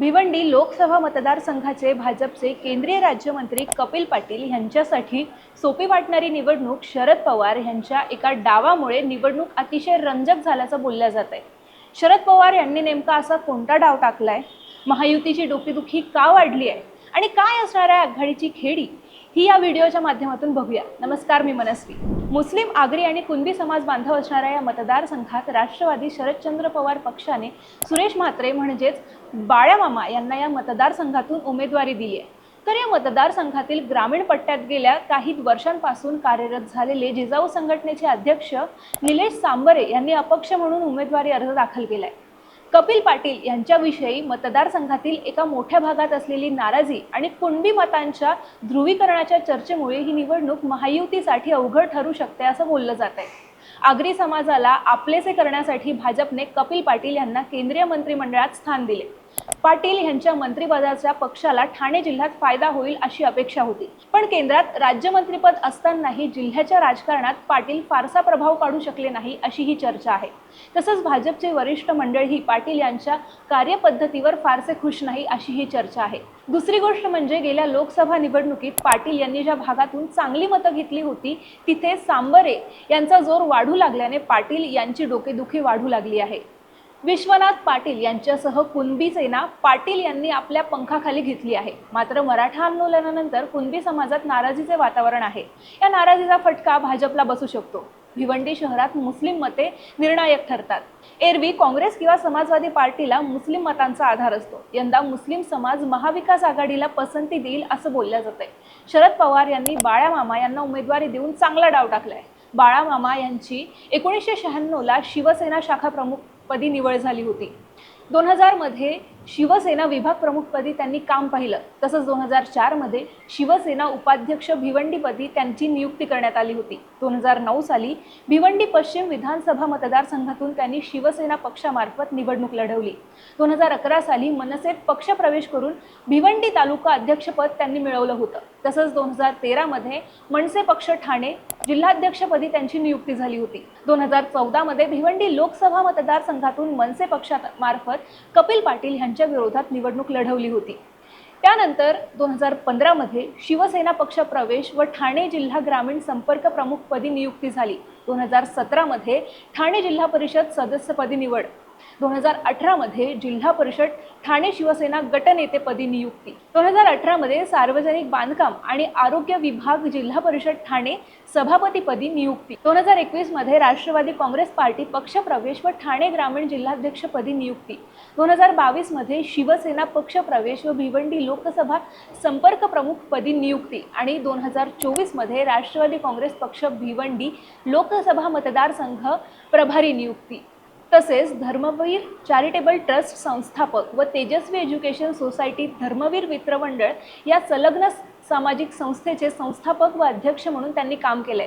भिवंडी लोकसभा मतदारसंघाचे भाजपचे केंद्रीय राज्यमंत्री कपिल पाटील यांच्यासाठी सोपी वाटणारी निवडणूक शरद पवार यांच्या एका डावामुळे निवडणूक अतिशय रंजक झाल्याचं बोललं जात आहे शरद पवार यांनी नेमका असा कोणता डाव टाकलाय? महायुतीची डोकेदुखी का वाढली आहे? आणि काय असणार आहे आघाडीची खेडी? ही या व्हिडिओच्या माध्यमातून बघूया. नमस्कार मी मनस्वी. मुस्लिम आगरी आणि कुणबी समाज बांधव असणाऱ्या या मतदारसंघात राष्ट्रवादी शरदचंद्र पवार पक्षाने सुरेश म्हात्रे म्हणजेच बाळ्यामामा यांना या मतदारसंघातून उमेदवारी दिली आहे. तर या मतदारसंघातील ग्रामीण पट्ट्यात गेल्या काही वर्षांपासून कार्यरत झालेले जिजाऊ संघटनेचे अध्यक्ष निलेश सांबरे यांनी अपक्ष म्हणून उमेदवारी अर्ज दाखल केला आहे कपिल पाटील यांच्याविषयी मतदारसंघातील एका मोठ्या भागात असलेली नाराजी आणि कुणबी मतांच्या ध्रुवीकरणाच्या चर्चेमुळे ही निवडणूक महायुतीसाठी अवघड ठरू शकते असं बोललं जात आहे. आगरी समाजाला आपलेसे करण्यासाठी भाजपने कपिल पाटील यांना केंद्रीय मंत्रिमंडळात स्थान दिले. पाटील यांच्या मंत्रिपदाचा पक्षाला ठाणे जिल्ह्यात फायदा होईल अशी अपेक्षा होती. पण केंद्रात राज्यमंत्रीपद असतानाही जिल्ह्याच्या राजकारणात पाटील फारसा प्रभाव काढू शकले नाही अशी ही चर्चा आहे. तसंच भाजपचे वरिष्ठ मंडळही पाटील यांच्या कार्यपद्धतीवर फारसे खुश नाही अशी ही चर्चा आहे. दुसरी गोष्ट म्हणजे गेल्या लोकसभा निवडणुकीत पाटील यांनी ज्या भागातून चांगली मतं घेतली होती तिथे सांबरे यांचा जोर वाढू लागल्याने पाटील यांची डोकेदुखी वाढू लागली आहे. विश्वनाथ पाटील यांच्यासह कुणबी सेना पाटील यांनी आपल्या पंखाखाली घेतली आहे. मात्र मराठा आंदोलनानंतर कुणबी समाजात नाराजीचे वातावरण आहे. या नाराजीचा फटका भाजपला बसू शकतो. भिवंडी शहरात मुस्लिम मते निर्णायक ठरतात. एरवी काँग्रेस किंवा समाजवादी पार्टीला मुस्लिम मतांचा आधार असतो. यंदा मुस्लिम समाज महाविकास आघाडीला पसंती देईल असं बोललं जातंय. शरद पवार यांनी बाळामामा यांना उमेदवारी देऊन चांगला डाव टाकलाय. बाळा मामा यांची एकोणीसशे शहाण्णवला शिवसेना शाखा प्रमुख पदी निवड झाली होती. दोन हजारमध्ये शिवसेना विभाग प्रमुखपदी त्यांनी काम पाहिलं. तसंच दोन हजार चारमध्ये शिवसेना उपाध्यक्ष भिवंडीपदी त्यांची नियुक्ती करण्यात आली होती. दोन हजार नऊ साली भिवंडी पश्चिम विधानसभा मतदारसंघातून त्यांनी शिवसेना पक्षामार्फत निवडणूक लढवली. दोन हजार अकरा साली मनसेत पक्षप्रवेश करून भिवंडी तालुका अध्यक्षपद त्यांनी मिळवलं होतं. तसंच दोन हजार तेरामध्ये मनसे पक्ष ठाणे जिल्हाध्यक्षपदी त्यांची नियुक्ती झाली होती. दोन हजार चौदामध्ये भिवंडी लोकसभा मतदारसंघातून मनसे पक्षामार्फत कपिल पाटील यांच्या विरोधात निवडणूक लढवली होती. त्यानंतर दोन हजार पंधरामध्ये शिवसेना पक्ष प्रवेश व ठाणे जिल्हा ग्रामीण संपर्क प्रमुखपदी नियुक्ती झाली. दोन हजार सतरामध्ये ठाणे जिल्हा परिषद सदस्यपदी निवड. दोन हजार अठरामध्ये जिल्हा परिषद ठाणे शिवसेना गटनेतेपदी नियुक्ती. दोन हजार अठरामध्ये सार्वजनिक बांधकाम आणि आरोग्य विभाग जिल्हा परिषद ठाणे सभापतीपदी नियुक्ती. दोन हजार एकवीसमध्ये राष्ट्रवादी काँग्रेस पार्टी पक्षप्रवेश व ठाणे ग्रामीण जिल्हाध्यक्षपदी नियुक्ती. दोन हजार बावीसमध्ये शिवसेना पक्षप्रवेश व भिवंडी लोकसभा संपर्क प्रमुखपदी नियुक्ती. आणि दोन हजार चोवीसमध्ये राष्ट्रवादी काँग्रेस पक्ष भिवंडी लोकसभा मतदारसंघ प्रभारी नियुक्ती. तसेच धर्मवीर चॅरिटेबल ट्रस्ट संस्थापक व तेजस्वी एज्युकेशन सोसायटी धर्मवीर मित्रमंडळ या संलग्न सामाजिक संस्थेचे संस्थापक व अध्यक्ष म्हणून त्यांनी काम केले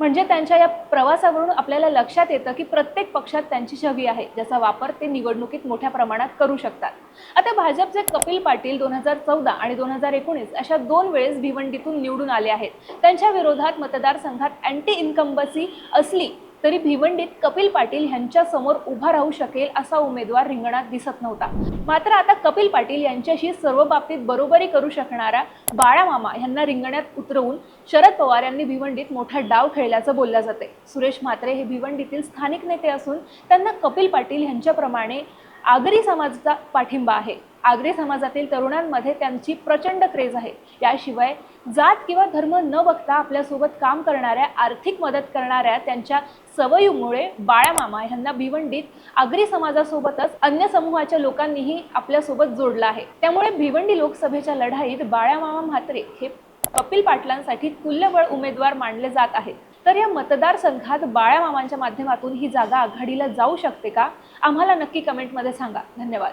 म्हणजे त्यांच्या या प्रवासावरून आपल्याला लक्षात येतं की प्रत्येक पक्षात त्यांची छवी आहे ज्याचा वापर ते निवडणुकीत मोठ्या प्रमाणात करू शकतात. आता भाजपचे कपिल पाटील दोन हजार चौदा आणि दोन हजार एकोणीस अशा दोन वेळेस भिवंडीतून निवडून आले आहेत. त्यांच्या विरोधात मतदारसंघात अँटी इन्कम्बसी असली तरी भिवंडीत कपिल पाटील यांच्या समोर उभा राहू शकेल असा उमेदवार रिंगणात दिसत नव्हता. मात्र आता कपिल पाटील यांच्याशी सर्व बाबतीत बरोबरी करू शकणारा बाळामामा यांना रिंगणात उतरवून शरद पवार यांनी भिवंडीत मोठा डाव खेळल्याचं बोललं जाते. सुरेश म्हात्रे हे भिवंडीतील स्थानिक नेते असून त्यांना कपिल पाटील यांच्याप्रमाणे आगरी समाजाचा पाठिंबा आहे. आगरी समाजातील तरुणांमध्ये त्यांची प्रचंड क्रेज आहे. याशिवाय जात किंवा धर्म न बघता आपल्यासोबत काम करणाऱ्या आर्थिक मदत करणाऱ्या त्यांच्या सवयीमुळे बाळामामा यांना भिवंडीत आगरी समाजासोबतच अन्य समूहाच्या लोकांनीही आपल्यासोबत जोडलं आहे. त्यामुळे भिवंडी लोकसभेच्या लढाईत बाळामामा म्हात्रे हे कपिल पाटलांसाठी तुल्यबळ उमेदवार मानले जात आहेत. तर या मतदारसंघात बाळामामांच्या माध्यमातून ही जागा आघाडीला जाऊ शकते का? आम्हाला नक्की कमेंटमध्ये सांगा. धन्यवाद.